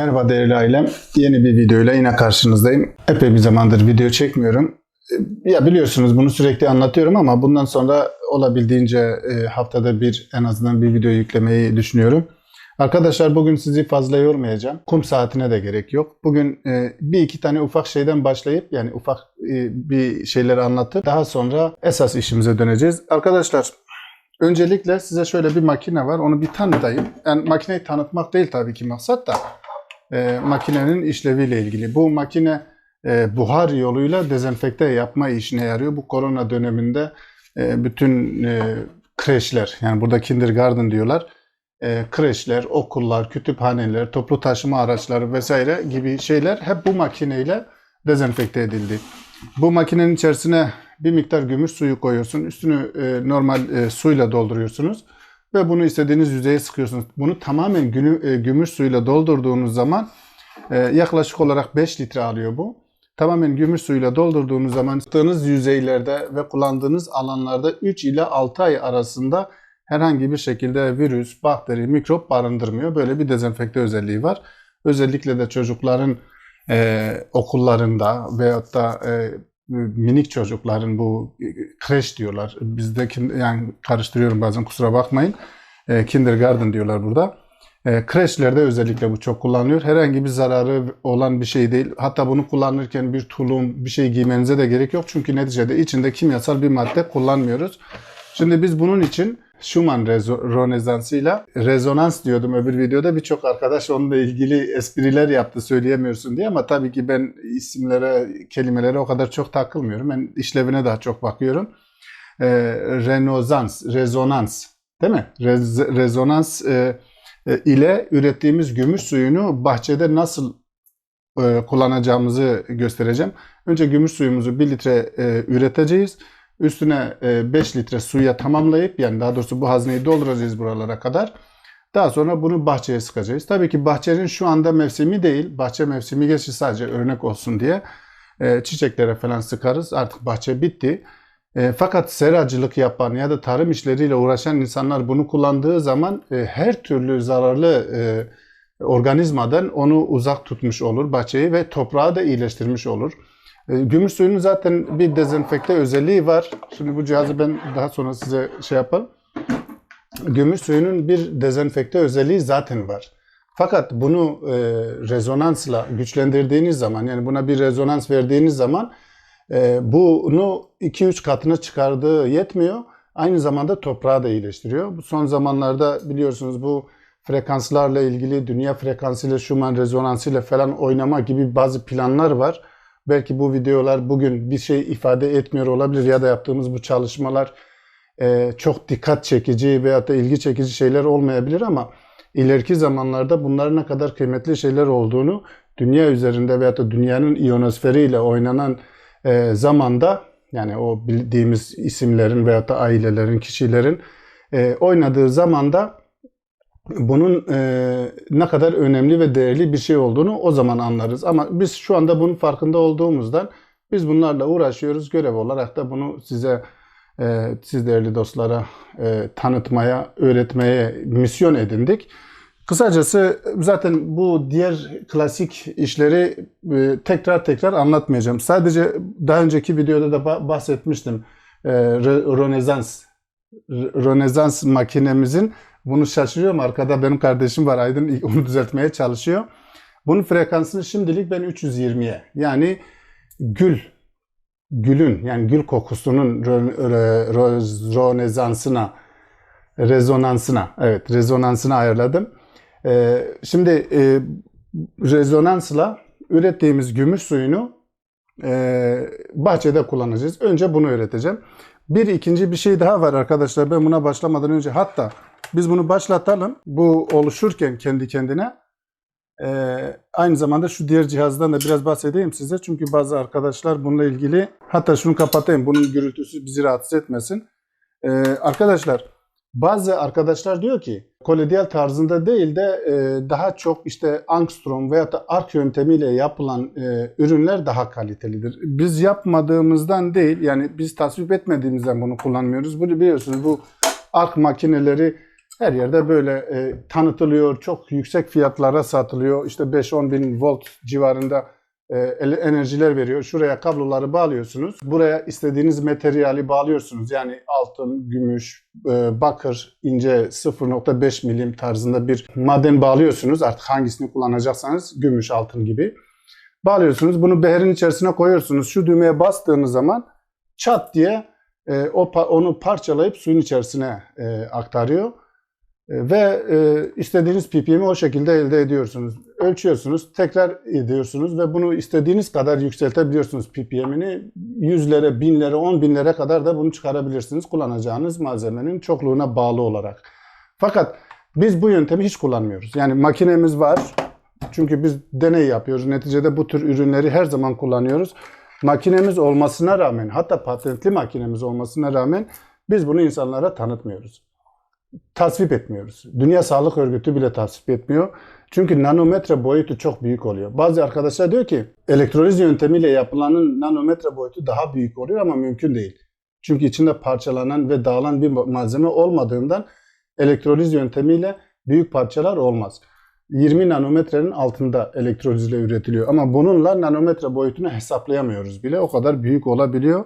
Merhaba değerli ailem. Yeni bir videoyla yine karşınızdayım. Epey bir zamandır video çekmiyorum. Ya biliyorsunuz bunu sürekli anlatıyorum ama bundan sonra olabildiğince e, haftada bir en azından bir video yüklemeyi düşünüyorum. Arkadaşlar bugün sizi fazla yormayacağım. Kum saatine de gerek yok. Bugün e, bir iki tane ufak şeyden başlayıp yani ufak e, bir şeyleri anlatıp daha sonra esas işimize döneceğiz. Arkadaşlar öncelikle size şöyle bir makine var. Onu bir tanıtayım. Yani makineyi tanıtmak değil tabii ki maksat da e, makinenin işleviyle ilgili. Bu makine e, buhar yoluyla dezenfekte yapma işine yarıyor. Bu korona döneminde e, bütün e, kreşler yani burada kindergarten diyorlar. E, kreşler, okullar, kütüphaneler, toplu taşıma araçları vesaire gibi şeyler hep bu makineyle dezenfekte edildi. Bu makinenin içerisine bir miktar gümüş suyu koyuyorsun. Üstünü e, normal e, suyla dolduruyorsunuz ve bunu istediğiniz yüzeye sıkıyorsunuz. Bunu tamamen günü, e, gümüş suyla doldurduğunuz zaman e, yaklaşık olarak 5 litre alıyor bu. Tamamen gümüş suyla doldurduğunuz zaman sıktığınız yüzeylerde ve kullandığınız alanlarda 3 ile 6 ay arasında herhangi bir şekilde virüs, bakteri, mikrop barındırmıyor. Böyle bir dezenfekte özelliği var. Özellikle de çocukların e, okullarında veyahut da e, minik çocukların bu e, kreş diyorlar. Bizdeki yani karıştırıyorum bazen kusura bakmayın. E, kindergarten diyorlar burada. E, kreşlerde özellikle bu çok kullanılıyor. Herhangi bir zararı olan bir şey değil. Hatta bunu kullanırken bir tulum, bir şey giymenize de gerek yok. Çünkü neticede içinde kimyasal bir madde kullanmıyoruz. Şimdi biz bunun için Schumann rezo- ronesansıyla rezonans diyordum öbür videoda. Birçok arkadaş onunla ilgili espriler yaptı söyleyemiyorsun diye ama tabii ki ben isimlere, kelimelere o kadar çok takılmıyorum. Ben işlevine daha çok bakıyorum. Ee, renosans, rezonans değil mi? Rez- rezonans e, e, ile ürettiğimiz gümüş suyunu bahçede nasıl e, kullanacağımızı göstereceğim. Önce gümüş suyumuzu 1 litre e, üreteceğiz. Üstüne 5 litre suya tamamlayıp yani daha doğrusu bu hazneyi dolduracağız buralara kadar. Daha sonra bunu bahçeye sıkacağız. Tabii ki bahçenin şu anda mevsimi değil. Bahçe mevsimi geçti sadece örnek olsun diye. E, çiçeklere falan sıkarız. Artık bahçe bitti. E, fakat seracılık yapan ya da tarım işleriyle uğraşan insanlar bunu kullandığı zaman e, her türlü zararlı e, organizmadan onu uzak tutmuş olur bahçeyi ve toprağı da iyileştirmiş olur. E, Gümüş suyunun zaten bir dezenfekte özelliği var. Şimdi bu cihazı ben daha sonra size şey yapalım. Gümüş suyunun bir dezenfekte özelliği zaten var. Fakat bunu e, rezonansla güçlendirdiğiniz zaman yani buna bir rezonans verdiğiniz zaman e, bunu 2-3 katına çıkardığı yetmiyor. Aynı zamanda toprağı da iyileştiriyor. Bu son zamanlarda biliyorsunuz bu frekanslarla ilgili dünya frekansıyla Schumann rezonansıyla falan oynama gibi bazı planlar var. Belki bu videolar bugün bir şey ifade etmiyor olabilir ya da yaptığımız bu çalışmalar e, çok dikkat çekici veyahut da ilgi çekici şeyler olmayabilir ama ileriki zamanlarda bunların ne kadar kıymetli şeyler olduğunu dünya üzerinde veyahut da dünyanın ionosferiyle oynanan e, zamanda yani o bildiğimiz isimlerin veyahut da ailelerin, kişilerin e, oynadığı zamanda bunun e, ne kadar önemli ve değerli bir şey olduğunu o zaman anlarız. Ama biz şu anda bunun farkında olduğumuzdan biz bunlarla uğraşıyoruz. Görev olarak da bunu size e, siz değerli dostlara e, tanıtmaya, öğretmeye misyon edindik. Kısacası zaten bu diğer klasik işleri e, tekrar tekrar anlatmayacağım. Sadece daha önceki videoda da ba- bahsetmiştim. E, Rönesans Rönesans makinemizin bunu şaşırıyorum. Arkada benim kardeşim var Aydın onu düzeltmeye çalışıyor. Bunun frekansını şimdilik ben 320'ye yani gül gülün yani gül kokusunun rönesansına rezonansına evet rezonansına ayarladım. Ee, şimdi e, rezonansla ürettiğimiz gümüş suyunu e, bahçede kullanacağız. Önce bunu öğreteceğim. Bir ikinci bir şey daha var arkadaşlar. Ben buna başlamadan önce hatta biz bunu başlatalım. Bu oluşurken kendi kendine e, aynı zamanda şu diğer cihazdan da biraz bahsedeyim size. Çünkü bazı arkadaşlar bununla ilgili hatta şunu kapatayım. Bunun gürültüsü bizi rahatsız etmesin. E, arkadaşlar bazı arkadaşlar diyor ki kolodiyal tarzında değil de e, daha çok işte angstrom veya da ark yöntemiyle yapılan e, ürünler daha kalitelidir. Biz yapmadığımızdan değil yani biz tasvip etmediğimizden bunu kullanmıyoruz. Bunu biliyorsunuz bu ark makineleri Her yerde böyle e, tanıtılıyor, çok yüksek fiyatlara satılıyor. İşte 5-10 bin volt civarında e, enerjiler veriyor. Şuraya kabloları bağlıyorsunuz. Buraya istediğiniz materyali bağlıyorsunuz. Yani altın, gümüş, e, bakır, ince 0.5 milim tarzında bir maden bağlıyorsunuz. Artık hangisini kullanacaksanız gümüş, altın gibi. Bağlıyorsunuz. Bunu beherin içerisine koyuyorsunuz. Şu düğmeye bastığınız zaman çat diye e, o onu parçalayıp suyun içerisine e, aktarıyor. E, Ve e, istediğiniz ppm'i o şekilde elde ediyorsunuz. Ölçüyorsunuz, tekrar ediyorsunuz ve bunu istediğiniz kadar yükseltebiliyorsunuz ppm'ini. Yüzlere, binlere, on binlere kadar da bunu çıkarabilirsiniz kullanacağınız malzemenin çokluğuna bağlı olarak. Fakat biz bu yöntemi hiç kullanmıyoruz. Yani makinemiz var. Çünkü biz deney yapıyoruz. Neticede bu tür ürünleri her zaman kullanıyoruz. Makinemiz olmasına rağmen, hatta patentli makinemiz olmasına rağmen biz bunu insanlara tanıtmıyoruz tasvip etmiyoruz. Dünya Sağlık Örgütü bile tasvip etmiyor. Çünkü nanometre boyutu çok büyük oluyor. Bazı arkadaşlar diyor ki elektroliz yöntemiyle yapılanın nanometre boyutu daha büyük oluyor ama mümkün değil. Çünkü içinde parçalanan ve dağılan bir malzeme olmadığından elektroliz yöntemiyle büyük parçalar olmaz. 20 nanometrenin altında elektrolizle üretiliyor. Ama bununla nanometre boyutunu hesaplayamıyoruz bile. O kadar büyük olabiliyor.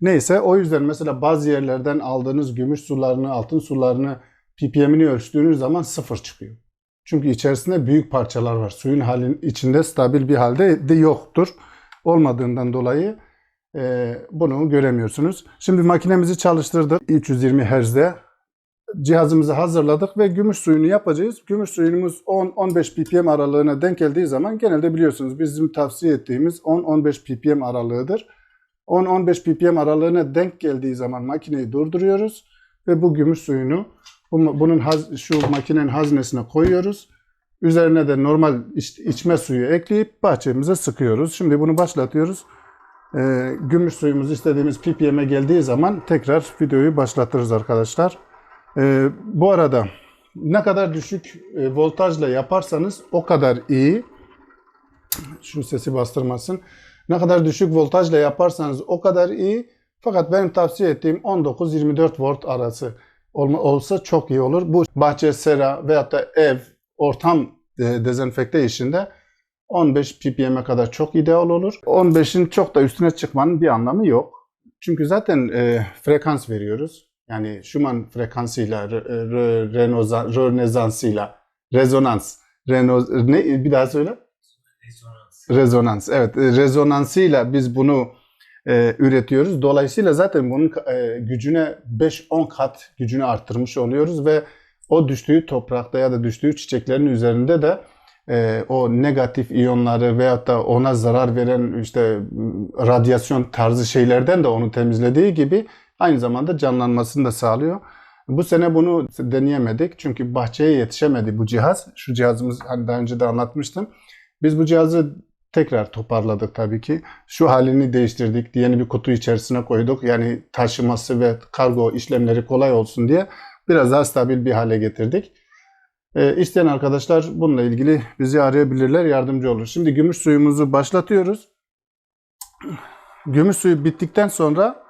Neyse o yüzden mesela bazı yerlerden aldığınız gümüş sularını, altın sularını ppm'ini ölçtüğünüz zaman sıfır çıkıyor. Çünkü içerisinde büyük parçalar var. Suyun halin içinde stabil bir halde de yoktur. Olmadığından dolayı e, bunu göremiyorsunuz. Şimdi makinemizi çalıştırdık 320 Hz'de. Cihazımızı hazırladık ve gümüş suyunu yapacağız. Gümüş suyumuz 10-15 ppm aralığına denk geldiği zaman genelde biliyorsunuz bizim tavsiye ettiğimiz 10-15 ppm aralığıdır. 10-15 ppm aralığına denk geldiği zaman makineyi durduruyoruz ve bu gümüş suyunu bu- bunun haz- şu makinenin haznesine koyuyoruz. Üzerine de normal iç- içme suyu ekleyip bahçemize sıkıyoruz. Şimdi bunu başlatıyoruz. Ee, gümüş suyumuz istediğimiz ppm'e geldiği zaman tekrar videoyu başlatırız arkadaşlar. Ee, bu arada ne kadar düşük e, voltajla yaparsanız o kadar iyi. Şu sesi bastırmasın. Ne kadar düşük voltajla yaparsanız o kadar iyi. Fakat benim tavsiye ettiğim 19-24 volt arası olsa çok iyi olur. Bu bahçe, sera veyahut da ev, ortam e, dezenfekte işinde 15 ppm'e kadar çok ideal olur. 15'in çok da üstüne çıkmanın bir anlamı yok. Çünkü zaten e, frekans veriyoruz. Yani Schumann frekansıyla, re- rezonans, reno, ne, bir daha söyle. Rezonans. Rezonans. Evet, e, rezonansıyla biz bunu e, üretiyoruz. Dolayısıyla zaten bunun e, gücüne 5-10 kat gücünü arttırmış oluyoruz ve o düştüğü toprakta ya da düştüğü çiçeklerin üzerinde de e, o negatif iyonları veyahut da ona zarar veren işte radyasyon tarzı şeylerden de onu temizlediği gibi aynı zamanda canlanmasını da sağlıyor. Bu sene bunu deneyemedik çünkü bahçeye yetişemedi bu cihaz. Şu cihazımız hani daha önce de anlatmıştım. Biz bu cihazı tekrar toparladık tabii ki. Şu halini değiştirdik. Yeni bir kutu içerisine koyduk. Yani taşıması ve kargo işlemleri kolay olsun diye biraz daha stabil bir hale getirdik. Ee, isteyen arkadaşlar bununla ilgili bizi arayabilirler, yardımcı olur. Şimdi gümüş suyumuzu başlatıyoruz. Gümüş suyu bittikten sonra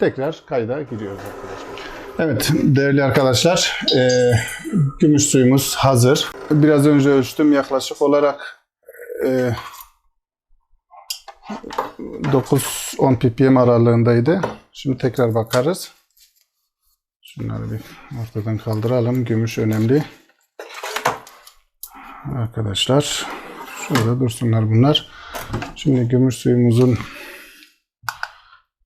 tekrar kayda giriyoruz arkadaşlar. Evet değerli arkadaşlar, e, gümüş suyumuz hazır. Biraz önce ölçtüm yaklaşık olarak e, 9-10 ppm aralığındaydı. Şimdi tekrar bakarız. Şunları bir ortadan kaldıralım. Gümüş önemli. Arkadaşlar şöyle dursunlar bunlar. Şimdi gümüş suyumuzun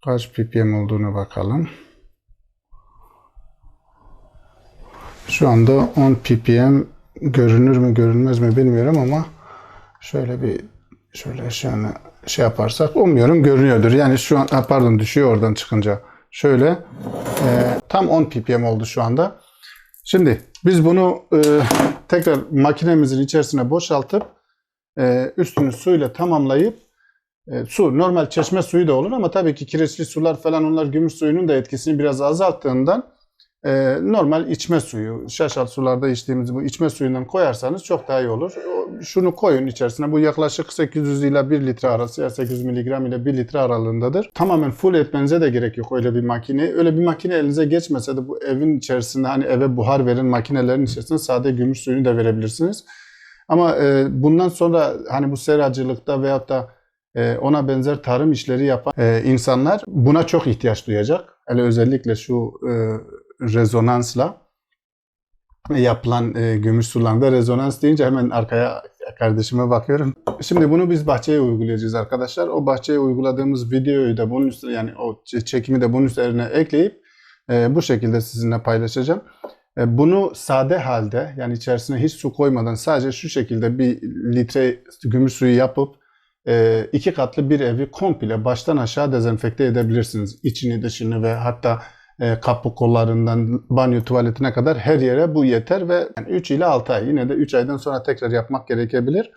kaç ppm olduğunu bakalım. Şu anda 10 ppm görünür mü görünmez mi bilmiyorum ama şöyle bir şöyle şöyle şey yaparsak umuyorum görünüyordur. Yani şu an pardon düşüyor oradan çıkınca. Şöyle e, tam 10 ppm oldu şu anda. Şimdi biz bunu e, tekrar makinemizin içerisine boşaltıp e, üstünü suyla tamamlayıp e, su normal çeşme suyu da olur ama tabii ki kireçli sular falan onlar gümüş suyunun da etkisini biraz azalttığından e, normal içme suyu, şaşal sularda içtiğimiz bu içme suyundan koyarsanız çok daha iyi olur. Şunu koyun içerisine. Bu yaklaşık 800 ile 1 litre arası ya 800 miligram ile 1 litre aralığındadır. Tamamen full etmenize de gerek yok öyle bir makine. Öyle bir makine elinize geçmese de bu evin içerisinde hani eve buhar veren makinelerin içerisinde sade gümüş suyunu da verebilirsiniz. Ama e, bundan sonra hani bu seracılıkta veyahut da e, ona benzer tarım işleri yapan e, insanlar buna çok ihtiyaç duyacak. Hele özellikle şu e, rezonansla yapılan e, gümüş sularında rezonans deyince hemen arkaya kardeşime bakıyorum. Şimdi bunu biz bahçeye uygulayacağız arkadaşlar. O bahçeye uyguladığımız videoyu da bunun üstüne yani o çekimi de bunun üzerine ekleyip e, bu şekilde sizinle paylaşacağım. E, Bunu sade halde yani içerisine hiç su koymadan sadece şu şekilde bir litre gümüş suyu yapıp e, iki katlı bir evi komple baştan aşağı dezenfekte edebilirsiniz. İçini dışını ve hatta e, kapı kollarından banyo tuvaletine kadar her yere bu yeter ve 3 ile 6 ay yine de 3 aydan sonra tekrar yapmak gerekebilir.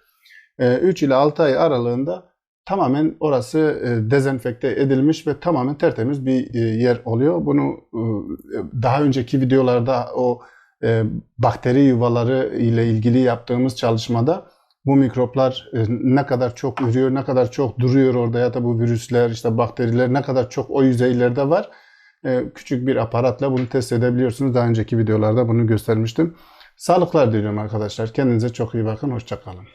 3 ile 6 ay aralığında tamamen orası e, dezenfekte edilmiş ve tamamen tertemiz bir e, yer oluyor. Bunu e, daha önceki videolarda o e, bakteri yuvaları ile ilgili yaptığımız çalışmada bu mikroplar e, ne kadar çok ürüyor, ne kadar çok duruyor orada ya da bu virüsler, işte bakteriler ne kadar çok o yüzeylerde var. E, Küçük bir aparatla bunu test edebiliyorsunuz. Daha önceki videolarda bunu göstermiştim. Sağlıklar diliyorum arkadaşlar. Kendinize çok iyi bakın. Hoşçakalın.